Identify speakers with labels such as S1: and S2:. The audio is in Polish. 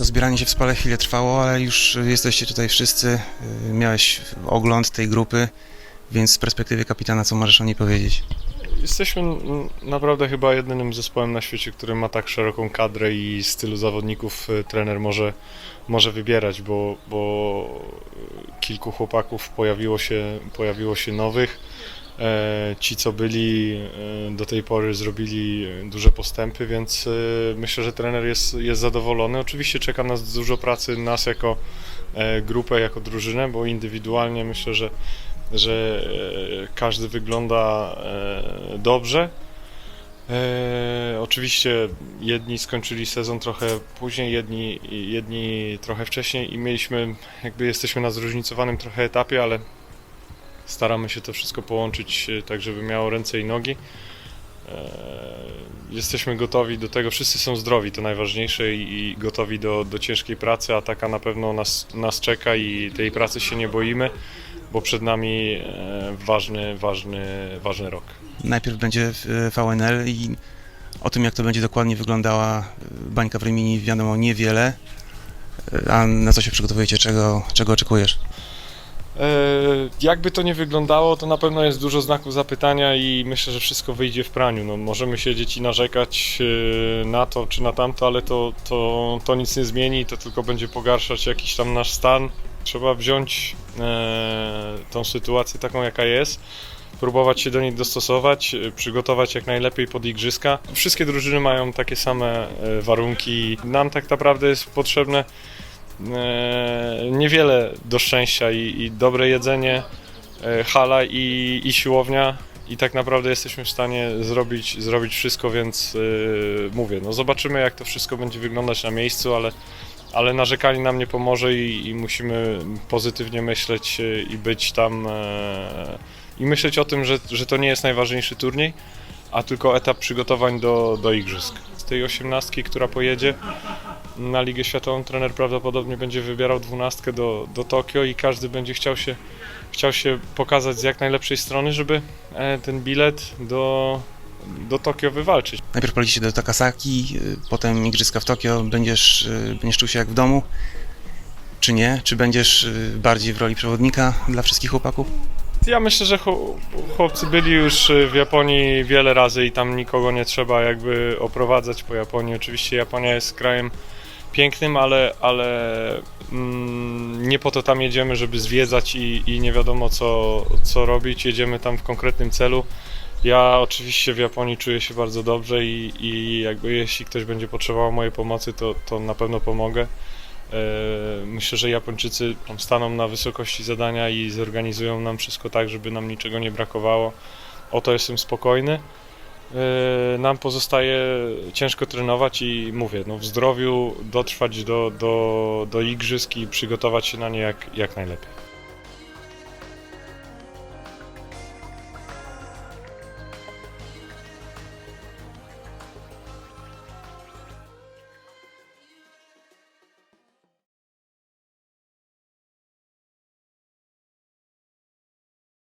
S1: To zbieranie się w spale chwilę trwało, ale już jesteście tutaj wszyscy. y, Miałeś ogląd tej grupy, więc z perspektywy kapitana, co możesz o niej powiedzieć?
S2: Jesteśmy naprawdę chyba jedynym zespołem na świecie, który ma tak szeroką kadrę i stylu zawodników y, trener może, może wybierać, bo, bo kilku chłopaków pojawiło się, pojawiło się nowych. E, Ci, co byli e, do tej pory, zrobili duże postępy, więc e, myślę, że trener jest, jest zadowolony. Oczywiście czeka nas dużo pracy, nas jako grupę, jako drużynę, bo indywidualnie myślę, że że każdy wygląda dobrze. Oczywiście jedni skończyli sezon trochę później, jedni, jedni trochę wcześniej i mieliśmy, jakby jesteśmy na zróżnicowanym trochę etapie, ale staramy się to wszystko połączyć e, tak, żeby miało ręce i nogi. E, Jesteśmy gotowi do tego, wszyscy są zdrowi, to najważniejsze i gotowi do, do ciężkiej pracy, a taka na pewno nas, nas czeka i tej pracy się nie boimy bo przed nami e, ważny, ważny, ważny rok.
S1: Najpierw będzie VNL i o tym, jak to będzie dokładnie wyglądała bańka w Rimini, wiadomo niewiele. A na co się przygotowujecie? Czego, czego oczekujesz?
S2: E, Jakby to nie wyglądało, to na pewno jest dużo znaków zapytania i myślę, że wszystko wyjdzie w praniu. No, możemy siedzieć i narzekać e, na to czy na tamto, ale to, to, to nic nie zmieni, to tylko będzie pogarszać jakiś tam nasz stan. Trzeba wziąć e, tą sytuację taką, jaka jest, próbować się do niej dostosować, przygotować jak najlepiej pod igrzyska. Wszystkie drużyny mają takie same warunki. Nam tak naprawdę jest potrzebne niewiele do szczęścia i, i dobre jedzenie, e, hala i, i siłownia i tak naprawdę jesteśmy w stanie zrobić, zrobić wszystko, więc e, mówię, no zobaczymy jak to wszystko będzie wyglądać na miejscu, ale, ale nam nie pomoże i, i musimy pozytywnie myśleć e, i być tam e, i myśleć o tym, że, że to nie jest najważniejszy turniej, a tylko etap przygotowań do, do igrzysk. Z tej osiemnastki, która pojedzie, na Ligę Światową trener prawdopodobnie będzie wybierał dwunastkę do, do Tokio i każdy będzie chciał się, chciał się pokazać z jak najlepszej strony, żeby e, ten bilet do, do Tokio wywalczyć.
S1: Najpierw polecicie do Takasaki, y, potem igrzyska w Tokio. Będziesz, y, będziesz czuł się jak w domu? Czy nie? Czy będziesz bardziej w roli przewodnika dla wszystkich chłopaków?
S2: Ja myślę, że chł- chłopcy byli już w Japonii wiele razy i tam nikogo nie trzeba jakby oprowadzać po Japonii. Oczywiście Japonia jest krajem pięknym, ale, ale mm, nie po to tam jedziemy, żeby zwiedzać i, i nie wiadomo co, co robić. Jedziemy tam w konkretnym celu. Ja oczywiście w Japonii czuję się bardzo dobrze i, i jakby jeśli ktoś będzie potrzebował mojej pomocy, to, to na pewno pomogę. E, Myślę, że Japończycy staną na wysokości zadania i zorganizują nam wszystko tak, żeby nam niczego nie brakowało. O to jestem spokojny. E, Nam pozostaje ciężko trenować i mówię, no w zdrowiu dotrwać do, do, do igrzysk i przygotować się na nie jak, jak najlepiej.